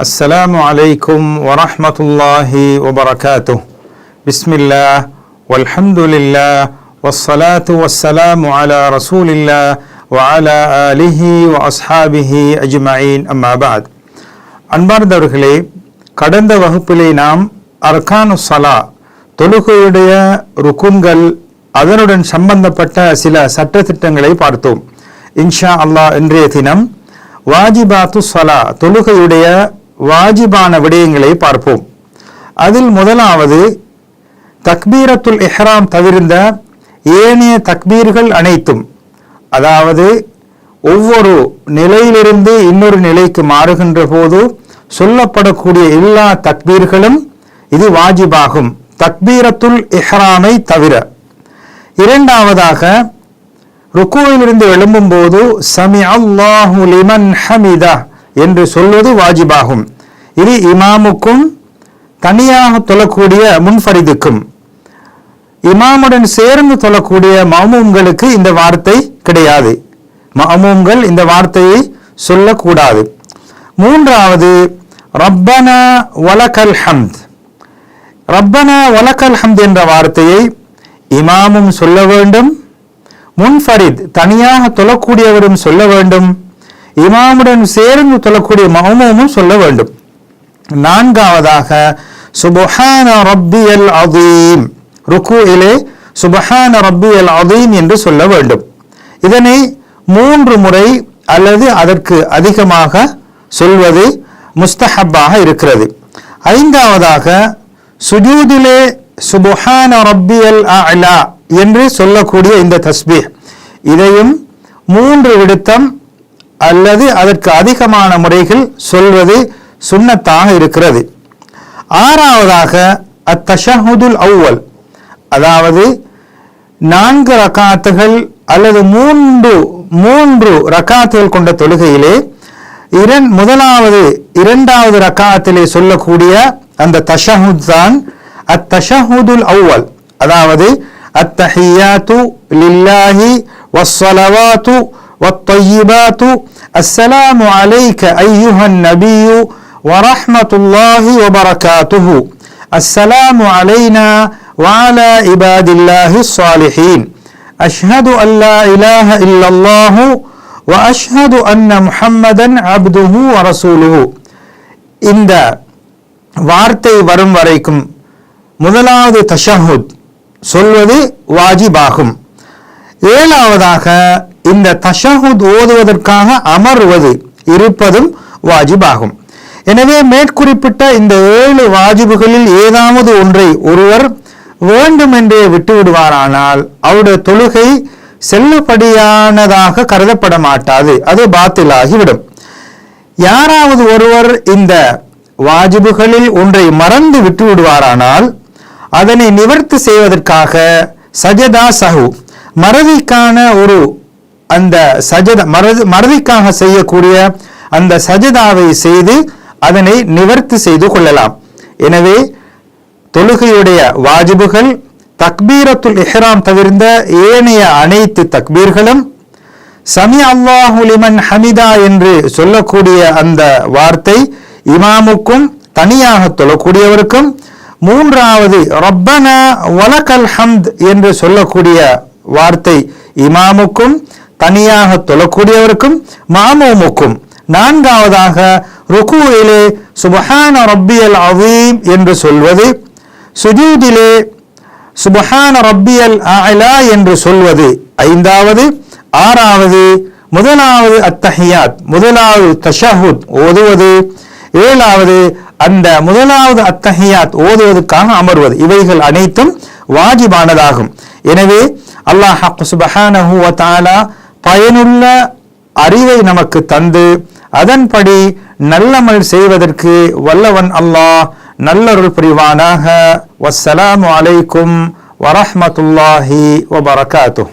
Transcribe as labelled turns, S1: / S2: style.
S1: السلام عليكم ورحمة الله وبركاته بسم الله والحمد لله والصلاة والسلام على رسول الله وعلى آله وأصحابه أجمعين أما بعد அன்பார்ந்தவர்களே கடந்த வகுப்பிலே நாம் அர்கானு சலா தொழுகையுடைய ருக்குன்கள் அதனுடன் சம்பந்தப்பட்ட சில சட்டத்திட்டங்களை பார்த்தோம் இன்ஷா அல்லாஹ் இன்றைய தினம் வாஜிபாத்து சலா தொழுகையுடைய வாஜிபான விடயங்களை பார்ப்போம். அதில் முதலாவது தக்பீரத்துல் இஹ்ராம் தவிர்ந்த ஏனைய தக்பீர்கள் அனைத்தும் அதாவது ஒவ்வொரு நிலையிலிருந்து இன்னொரு நிலைக்கு மாறுகின்ற போது சொல்லப்படக்கூடிய எல்லா தக்பீர்களும் இது வாஜிபாகும். தக்பீரத்துல் இஹ்ராமை தவிர. இரண்டாவதாக ருக்குவிலிருந்து எழும்பும் போது சமி அல்லாஹு லிமன் ஹமிதா என்று சொல்வது வாஜிபாகும். இது இமாமுக்கும் தனியாக தொழக்கூடிய முன்ஃபரிதுக்கும். இமாமுடன் சேர்ந்து தொழக்கூடிய மாமூம்களுக்கு இந்த வார்த்தை கிடையாது. மாமூம்கள் இந்த வார்த்தையை சொல்லக்கூடாது. மூன்றாவது ரப்பனா வலகல் ஹம்த். ரப்பனா வலக்கல் ஹம்த் என்ற வார்த்தையை இமாமும் சொல்ல வேண்டும் முன்ஃபரித் தனியாக தொழக்கூடியவரும் சொல்ல வேண்டும். இமாமுடன் சேர்ந்து சொல்லக்கூடிய மௌமும் சொல்ல வேண்டும். நான்காவதாக சுபஹான ரப்பியல் அதீம் ருக்குயிலே சுபஹான ரப்பியல் அதீம் என்று சொல்ல வேண்டும். இதனை மூன்று முறை அல்லது அதற்கு அதிகமாக சொல்வது முஸ்தஹப்பாக இருக்கிறது. ஐந்தாவதாக சுஜூதிலே சுபஹான ரப்பியல் அலா என்று சொல்லக்கூடிய இந்த தஸ்பீஹ். இதையும் மூன்று விடுத்தம் அல்லது அதற்கு அதிகமான முறைகள் சொல்வது சுண்ணத்தாக இருக்கிறது. ஆறாவதாக அத்தஷஹுதுல் அவ்வல். அதாவது நான்கு ரக்காத்துகள் அல்லது மூன்று மூன்று ரக்காத்துகள் கொண்ட தொழுகையிலே இரண் முதலாவது இரண்டாவது ரக்காத்திலே சொல்லக்கூடிய அந்த தஷஹுத் தான் அத்தஷஹுதுல் அவ்வல். அதாவது அத்தஹியாத்து லில்லாஹி வஸ்ஸலவாத்து والطيبات السلام عليك أيها النبي ورحمة الله وبركاته السلام علينا وعلى عباد الله الصالحين أشهد أن لا إله إلا الله وأشهد أن محمدا عبده ورسوله இந்த வார்த்தை வரும் வரைக்கும் முதலாவது தஷஹுத் சொல்வது வாஜிபாகும் ஏழாவதாக இந்த தஷஹுத் ஓதுவதற்காக அமர்வது இருப்பதும் வாஜிபாகும். எனவே மேற்குறிப்பிட்ட இந்த ஏழு வாஜிபுகளில் ஏதாவது ஒன்றை ஒருவர் வேண்டுமென்றே விட்டு விடுவாரானால் அவருடைய தொழுகை செல்லுபடியானதாக கருதப்பட மாட்டாது அது பாத்திலாகிவிடும். யாராவது ஒருவர் இந்த வாஜிபுகளில் ஒன்றை மறந்து விட்டு விடுவாரானால் அதனை நிவர்த்தி செய்வதற்காக சஜதா சஹு மறதிக்கான ஒரு அந்த சஜத மறதி மறதிக்காக செய்யக்கூடிய அந்த சஜதாவை செய்து அதனை நிவர்த்தி செய்து கொள்ளலாம். எனவே தொழுகையுடைய வாஜிபுகள் தக்பீரத்துல் இஹ்ராம் தவிர்ந்த ஏனைய அனைத்து தக்பீர்களும் சமி அல்லாஹுலிமன் ஹமிதா என்று சொல்லக்கூடிய அந்த வார்த்தை இமாமுக்கும் தனியாக தொழக்கூடியவருக்கும் மூன்றாவது ரப்பனா வலக்கல் ஹம்த் என்று சொல்லக்கூடிய வார்த்தை இமாமுக்கும் தனியாக தொழக்கூடியவருக்கும் மாமூமுக்கும். நான்காவதாக ருக்குவிலே சுபஹான ரப்பியல் அவீம் என்று சொல்வது சுஜூதிலே சுபஹான ரப்பியல் அலா என்று சொல்வது ஐந்தாவது ஆறாவது முதலாவது அத்தஹியாத் முதலாவது தஷஹுத் ஓதுவது ஏழாவது அந்த முதலாவது அத்தஹியாத் ஓதுவதற்காக அமர்வது. இவைகள் அனைத்தும் வாஜிபானதாகும். எனவே அல்லாஹ் சுபஹானஹு வ தாலா பயனுள்ள அறிவை நமக்கு தந்து அதன்படி நல்லமல் செய்வதற்கு வல்லவன் அல்லாஹ் நல்லருள் புரிவானாக. வசலாம் அலைக்கும் வரஹ்மத்துல்லாஹி வபரகாத்துஹ்.